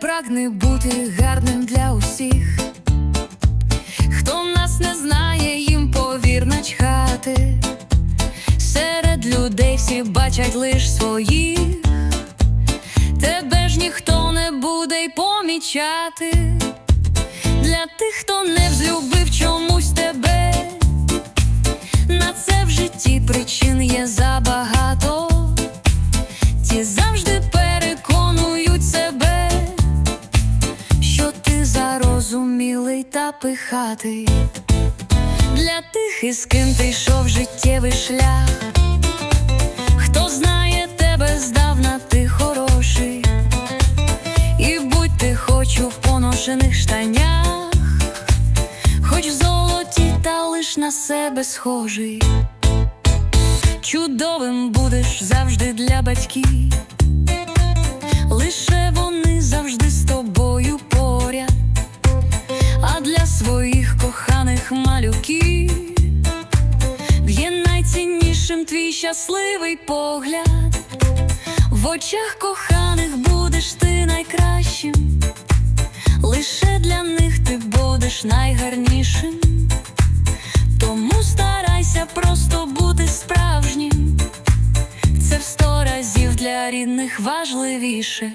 прагне бути гарним для усіх. Хто нас не знає, їм повір начхати. Серед людей всі бачать лиш своїх. Тебе ж ніхто не буде й помічати. Для тих, хто не взлюбив чомусь тебе. На це в житті причин є забагато. Зарозумілий та пихатий. Для тих, із ким ти йшов життєвий шлях, хто знає тебе здавна, ти хороший, і будь ти хочу в поношених штанях, хоч в золоті, та лиш на себе схожий. Чудовим будеш завжди для батьків, своїх коханих малюків є найціннішим твій щасливий погляд. В очах коханих будеш ти найкращим, лише для них ти будеш найгарнішим. Тому старайся просто бути справжнім. Це в сто разів для рідних важливіше.